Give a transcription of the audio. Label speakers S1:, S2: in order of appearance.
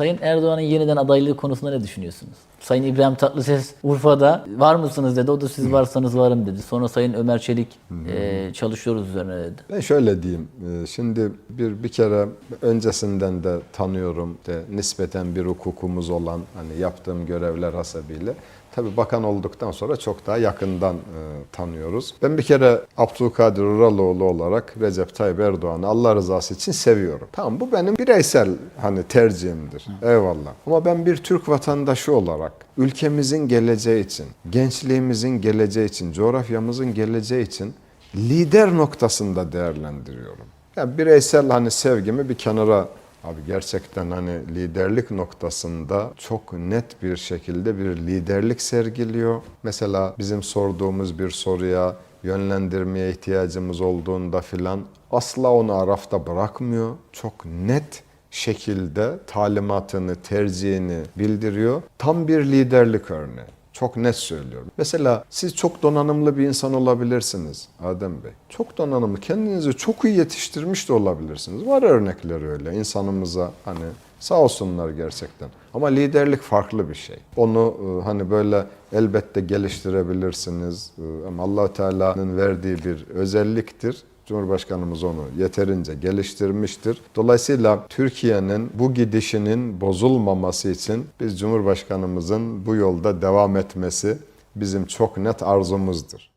S1: Sayın Erdoğan'ın yeniden adaylığı konusunda ne düşünüyorsunuz? Sayın İbrahim Tatlıses Urfa'da var mısınız dedi. O da siz varsanız varım dedi. Sonra Sayın Ömer Çelik e, çalışıyoruz üzerine dedi.
S2: Ben şöyle diyeyim. Şimdi bir bir kere öncesinden de tanıyorum de nispeten bir hukukumuz olan hani yaptığım görevler hasebiyle Tabii bakan olduktan sonra çok daha yakından e, tanıyoruz. Ben bir kere Abdülkadir Uraloğlu olarak Recep Tayyip Erdoğan'ı Allah rızası için seviyorum. Tamam bu benim bireysel hani tercihimdir. Eyvallah. Ama ben bir Türk vatandaşı olarak ülkemizin geleceği için, gençliğimizin geleceği için, coğrafyamızın geleceği için lider noktasında değerlendiriyorum. Yani bireysel hani sevgimi bir kenara Abi gerçekten hani liderlik noktasında çok net bir şekilde bir liderlik sergiliyor. Mesela bizim sorduğumuz bir soruya yönlendirmeye ihtiyacımız olduğunda filan asla onu arafta bırakmıyor. Çok net şekilde talimatını, tercihini bildiriyor. Tam bir liderlik örneği. Çok net söylüyorum. Mesela siz çok donanımlı bir insan olabilirsiniz Adem Bey. Çok donanımlı, kendinizi çok iyi yetiştirmiş de olabilirsiniz. Var örnekleri öyle insanımıza hani sağ olsunlar gerçekten. Ama liderlik farklı bir şey. Onu e, hani böyle elbette geliştirebilirsiniz. E, Ama allah Teala'nın verdiği bir özelliktir. Cumhurbaşkanımız onu yeterince geliştirmiştir. Dolayısıyla Türkiye'nin bu gidişinin bozulmaması için biz Cumhurbaşkanımızın bu yolda devam etmesi bizim çok net arzumuzdur.